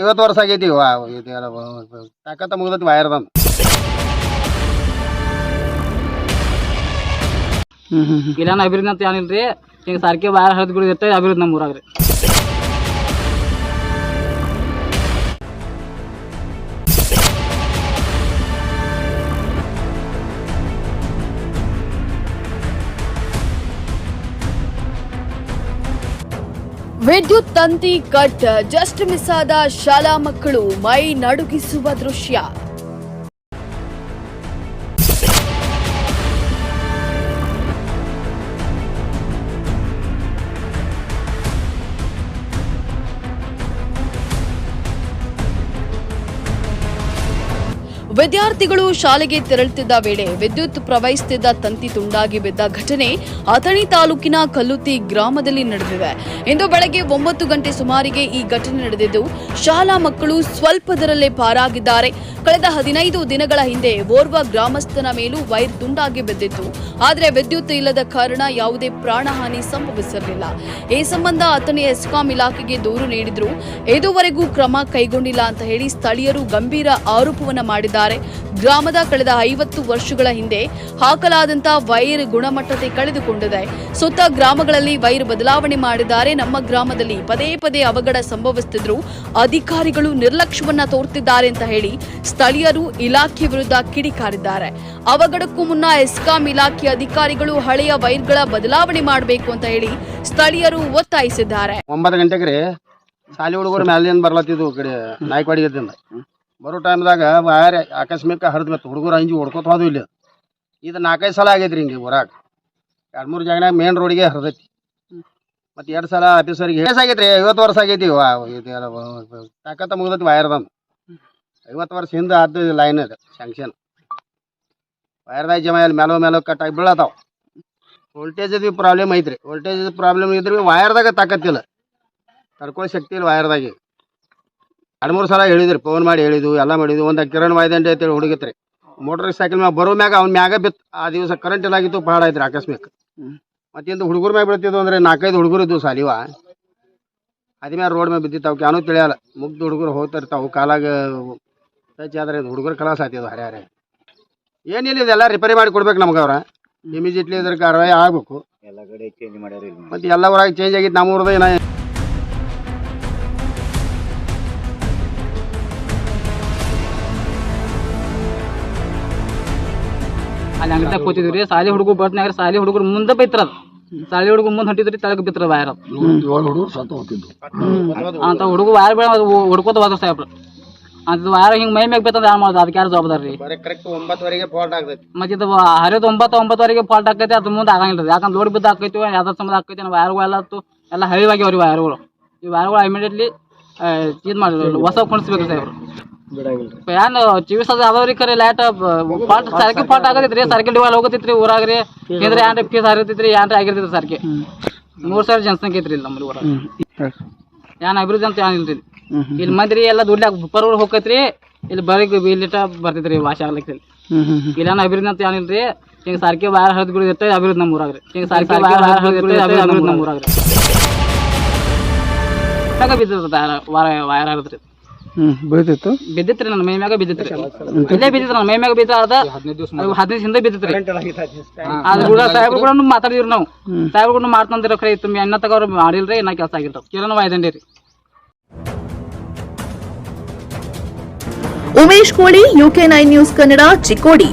ಐವತ್ತು ವರ್ಷ ಆಗೈತಿ. ತಾಕತ್ತ ಹ್ಮ್ ಹ್ಮ್ ಇಲ್ಲಾನ ಅಭಿವೃದ್ಧಿ ಅಂತ ಏನಿಲ್ರಿ? ಈಗ ಸಾರ್ಕೆ ವಾರ ಹರಿದ್ಗಳು ಇರ್ತವೆ ಅಭಿವೃದ್ಧಿ ನಮ್ಮ ಊರಾಗ ವಿದ್ಯುತ್ ತಂತಿ ಕಟ್ ಜಸ್ಟ್ ಮಿಸ್ ಆದ ಶಾಲಾ ಮಕ್ಕಳು ಮೈ ನಡುಗಿಸುವ ದೃಶ್ಯ. ವಿದ್ಯಾರ್ಥಿಗಳು ಶಾಲೆಗೆ ತೆರಳುತ್ತಿದ್ದ ವೇಳೆ ವಿದ್ಯುತ್ ಪ್ರವಹಿಸುತ್ತಿದ್ದ ತಂತಿ ತುಂಡಾಗಿ ಬಿದ್ದ ಘಟನೆ ಅಥಣಿ ತಾಲೂಕಿನ ಕಲ್ಲುತಿ ಗ್ರಾಮದಲ್ಲಿ ನಡೆದಿದೆ. ಇಂದು ಬೆಳಗ್ಗೆ ಒಂಬತ್ತು ಗಂಟೆ ಸುಮಾರಿಗೆ ಈ ಘಟನೆ ನಡೆದಿದ್ದು, ಶಾಲಾ ಮಕ್ಕಳು ಸ್ವಲ್ಪದರಲ್ಲೇ ಪಾರಾಗಿದ್ದಾರೆ. ಕಳೆದ ಹದಿನೈದು ದಿನಗಳ ಹಿಂದೆ ಓರ್ವ ಗ್ರಾಮಸ್ಥನ ಮೇಲೂ ವೈರ್ ತುಂಡಾಗಿ ಬಿದ್ದಿತ್ತು. ಆದರೆ ವಿದ್ಯುತ್ ಇಲ್ಲದ ಕಾರಣ ಯಾವುದೇ ಪ್ರಾಣಹಾನಿ ಸಂಭವಿಸಿರಲಿಲ್ಲ ಈ ಸಂಬಂಧ ಅಥಣಿ ಎಸ್ಕಾಂ ಇಲಾಖೆಗೆ ದೂರು ನೀಡಿದ್ರು. ಇದುವರೆಗೂ ಕ್ರಮ ಕೈಗೊಂಡಿಲ್ಲ ಅಂತ ಹೇಳಿ ಸ್ಥಳೀಯರು ಗಂಭೀರ ಆರೋಪವನ್ನು ಮಾಡಿದ್ದಾರೆ. ಗ್ರಾಮದ ಕಳೆದ ಐವತ್ತು ವರ್ಷಗಳ ಹಿಂದೆ ಹಾಕಲಾದಂತಹ ವೈರ್ ಗುಣಮಟ್ಟತೆ ಕಳೆದುಕೊಂಡಿದೆ. ಸುತ್ತ ಗ್ರಾಮಗಳಲ್ಲಿ ವೈರ್ ಬದಲಾವಣೆ ಮಾಡಿದ್ದಾರೆ. ನಮ್ಮ ಗ್ರಾಮದಲ್ಲಿ ಪದೇ ಪದೇ ಅವಘಡ ಸಂಭವಿಸುತ್ತಿದ್ರು ಅಧಿಕಾರಿಗಳು ನಿರ್ಲಕ್ಷ್ಯವನ್ನ ತೋರ್ತಿದ್ದಾರೆ ಅಂತ ಹೇಳಿ ಸ್ಥಳೀಯರು ಇಲಾಖೆ ವಿರುದ್ಧ ಕಿಡಿಕಾರಿದ್ದಾರೆ ಅವಘಡಕ್ಕೂ ಮುನ್ನ ಎಸ್ಕಾಂ ಇಲಾಖೆ ಅಧಿಕಾರಿಗಳು ಹಳೆಯ ವೈರ್ಗಳ ಬದಲಾವಣೆ ಮಾಡಬೇಕು ಅಂತ ಹೇಳಿ ಸ್ಥಳೀಯರು ಒತ್ತಾಯಿಸಿದ್ದಾರೆ. ಒಂಬತ್ತು ಗಂಟೆಗೆ ಶಾಲೆ ಹುಡುಗರು ಮ್ಯಾಲಿಂದ ಬರ್ಲತ್ತಿದ್ವು ಕಡೆ ಬರೋ ಟೈಮ್ದಾಗ ವಾಯರ್ ಆಕಸ್ಮಿಕ ಹರಿದು ಬಿತ್ತು ಹುಡುಗರು ಅಂಜಿ ಹೊಡ್ಕೊತ ಹೋದ್ವು ಇಲ್ಲಿ. ಇದು ನಾಲ್ಕೈದು ಸಲ ಆಗೈತ್ರಿ ಹಿಂಗೆ ಊರಾಗ. ಎರಡು ಮೂರು ಜಾಗನಾಗ ಮೇನ್ ರೋಡಿಗೆ ಹರಿದೈತಿ. ಮತ್ತು ಎರಡು ಸಲ ಆಫೀಸರ್ಗೆ ಹೇಸ್ ಆಗೈತ್ರಿ ಐವತ್ತು ವರ್ಷ ಆಗೈತಿ. ತಾಕತ್ತ ಮುಗ್ದತಿ ವಾಯರ್ದಂದು ಐವತ್ತು ವರ್ಷ ಹಿಂದೆ ಆದ ಲೈನ್ ಇದೆ ಸ್ಯಾಂಕ್ಷನ್ ವಯರ್ದಾಗ ಜಮ ಇಲ್ಲಿ ಮೇಲೋ ಮೇಲೋ ಕಟ್ಟಾಗಿ ಬೀಳತಾವ. ವೋಲ್ಟೇಜ್ ಪ್ರಾಬ್ಲಮ್ ಐತ್ರಿ. ವೋಲ್ಟೇಜ್ ಪ್ರಾಬ್ಲಮ್ ಇದ್ರೆ ವೈರ್ದಾಗ ತಾಕತ್ತಿಲ್ಲ ತಡ್ಕೊಳ್ಳೋ ಶಕ್ತಿ ಇಲ್ಲ ವೈರ್ದಾಗೆ ಎರಡು ಮೂರು ಸಲ ಹೇಳಿದ್ರಿ ಫೋನ್ ಮಾಡಿ ಹೇಳಿದ್ವು ಎಲ್ಲ ಮಾಡಿದ್ವು ಒಂದು ಕಿರಣ್ ವಾಯ್ದಂಡೆ ಅಂತೇಳಿ ಹುಡುಗಿತ್ರಿ. ಮೋಟರ್ ಸೈಕಲ್ ಮ್ಯಾಗ ಬರೋ ಮ್ಯಾಗ ಅವ್ನ ಮ್ಯಾಗ ಬಿತ್ತು ಆ ದಿವಸ ಕರೆಂಟ್ ಎಲ್ಲ ಆಗಿತ್ತು ಭಾಳ ಐತ್ರಿ ಆಕಸ್ಮಿಕ. ಮತ್ತಿಂದು ಹುಡುಗರ ಮ್ಯಾಗ ಬೀಳ್ತಿದ್ವು ಅಂದ್ರೆ ನಾಲ್ಕೈದು ಹುಡುಗರು ಇದ್ವು ಸಾಲಿವ. ಅದ್ಮ್ಯಾಗ ರೋಡ್ ಮ್ಯಾಗ ಬಿದ್ದಿತ್ತು ಅವ್ಕೆ ಏನೂ ತಿಳಿಯಲ್ಲ. ಮುಗ್ದು ಹುಡುಗರು ಹೋಗ್ತಿರ್ತಾವು ಕಾಲಾಗ ಟಚ್ ಇದು ಹುಡುಗರು ಕಲಾಸ ಆತಿದ್ವು ಹರ್ಯಾರ. ಏನಿಲ್ಲ ಇದೆಲ್ಲ ರಿಪೇರಿ ಮಾಡಿ ಕೊಡ್ಬೇಕು ನಮ್ಗೆ ಅವ್ರ. ಇಮಿಜಿಯೇಟ್ಲಿ ಇದ್ರ ಕಾರ್ವಾಯಿ ಆಗ್ಬೇಕು. ಎಲ್ಲ ಕಡೆ ಚೇಂಜ್ ಮಾಡ್ಯಾರ ಮತ್ತೆ ಎಲ್ಲ ಊರಾಗ ಚೇಂಜ್ ಆಗಿತ್ತು ನಮ್ಮ ಊರದ ಏನ ಅಲ್ಲಿ ಅಂಗಡಿಯಾಗ ಕೂತಿದ್ವಿ ರೀ. ಸಾಲಿ ಹುಡುಗರು ಬರ್ತನಾಗ ಸಾಲಿ ಹುಡುಗರು ಮುಂದೆ ಬೈತ್ರ ಸಾಲಿ ಹುಡುಗರು ಮುಂದೆ ಹೊಂಟಿದ್ರಿ ತಳಗ ಬಿತ್ತರ ವಾಯರ್ ಅಂತ ಹುಡುಗ ವಾಯರ್ ಬೇಡ ಹುಡುಕೋತ ಹೋದ್ರ ಸಾಹೇಬ್ರು. ಅಂತ ವಾರ ಹಿಂಗ್ ಮೈ ಮ್ಯಾಗ ಬೇತಂದ್ರೆ ಯಾರು ಮಾಡೋದು? ಅದಕ್ಕೆ ಯಾರು ಜವಾಬ್ದಾರಿ ಕರೆಕ್ಟ್ ಒಂಬತ್ತುವರೆಗೆ ಫಾಲ್ಟ್ ಆಗ್ತೈತಿ. ಮತ್ತೆ ಇದು ಹರಿದು ಒಂಬತ್ತು ಒಂಬತ್ತುವರೆಗೆ ಫಾಲ್ಟ್ ಆಕೈತಿ ಅದ್ರ ಮುಂದೆ ಆಗಂಗಿಲ್ಲ ರೀ. ಯಾಕಂದ್ರೆ ಲೋಡ್ ಬಿದ್ದ ಆಕೈತಿ ಯಾವ್ದು ಸಂಬಂಧ ಆಕೈತಿ ನಾವು ವೈರ್ಗಳು ಎಲ್ಲ ಹರಿವಾಗಿ ಎಲ್ಲ ಹರಿವಾಗ್ಯಾವ ವೈರ್ಗಳು ಈ ವೈರ್ಗಳು ಇಮಿಡಿಯೇಟ್ಲಿ ಇದು ಮಾಡಿದ್ರು ಹೊಸ ಕುಣಿಸ್ಬೇಕು ಸಾಹೇಬ್ರು. ಏನ್ ಫ್ಯಾನ್ ಚಿವಿಸದ ಅದಾವ್ರಿ ಖರೆ ಲೈಟ್ ಫಾಲ್ಟ್ ಸರ್ಕಿ ಫಾಲ್ಟ್ ಆಗತ್ತಿತ್ರಿ ಸರ್ಕಿ ಡಿವಾಲ್ ಹೋಗತ್ತಿತ್ರಿ ಊರಾಗ್ರಿ. ಇದ್ರೆ ಏನ್ರಿ ಫೀಸ್ ಹರಿತೈತ್ರಿ ಏನ್ರಿ ಆಗಿರ್ತಿತ್ರಿ ಸರ್ಕಿ ಮೂರ್ ಸಾವಿರ ಜನಸಂಖ್ಯೆ ಐತ್ರಿ ಇಲ್ಲಿ ಊರಾಗ. ಏನ್ ಅಭಿವೃದ್ಧಿ ಅಂತ ಏನಿಲ್ರಿ ಇಲ್ಲಿ. ಇಲ್ಲಿ ಮಂದಿ ಎಲ್ಲ ದುಡ್ಲಾಕ ಪರ್ ಊರ್ ಹೋಗತ್ರಿ ಇಲ್ಲಿ ಬರೀ ಇಲ್ಲಿಟ ಬರ್ತೈತ್ರಿ ವಾಶ ಆಗ್ಲಿಕ್ಕೆ ಇಲ್ಲಿ. ಇಲ್ಲೇನ ಅಭಿವೃದ್ಧಿ ಅಂತ ಏನಿಲ್ರಿ ಈಗ ಸಾರಿಗೆ ಹರಿದ್ ಹರಿದ್ಗಳು ಇರ್ತೈತೆ ಅಭಿವೃದ್ಧಿ ನಮ್ಮ ಊರಾಗ್ರಿ. ರೀ ಸರ್ಕಿ ಬಾರ ಹರಿದ್ಗಳು ಅಭಿವೃದ್ಧಿ ನಮ್ಮ ಊರಾಗ್ರಿ. ಬಿದ್ದಿರ್ತೈತೆ ವಾರ ವಾರ ಹರಿದ್ರಿ ಬೀಳ್ತಿತ್ತು? ಬಿದ್ದಿತ್ರಿ ನನ್ನ ಮೈ ಮ್ಯಾಗ ಬಿದ್ದಿತ್ರಿ. ಇಲ್ಲೇ ಬಿದ್ದಿತ್ತು ನನ್ನ ಮೈ ಮ್ಯಾಗ ಬಿದ್ದ ಅದ ಹದಿನೈದು ಹಿಂದೆ ಬಿದ್ದಿತ್ರಿ. ಅದ್ ಕೂಡ ಸಾಹೇಬ್ರು ಕೂಡ ಮಾತಾಡಿದ್ರಿ ನಾವು. ಸಾಹೇಬ್ರು ಕೂಡ ಮಾಡ್ತಂದಿರ ಖರೆ ತುಂಬ ಎಣ್ಣ ತಗೋರು ಮಾಡಿಲ್ರಿ ನಾ ಕೆಲಸ ಆಗಿರ್ತಾವ. ಕಿರಣ್ ವಾಯ್ದಂಡಿ ರೀ Umesh Koli UK nine news Kannada Chikkodi.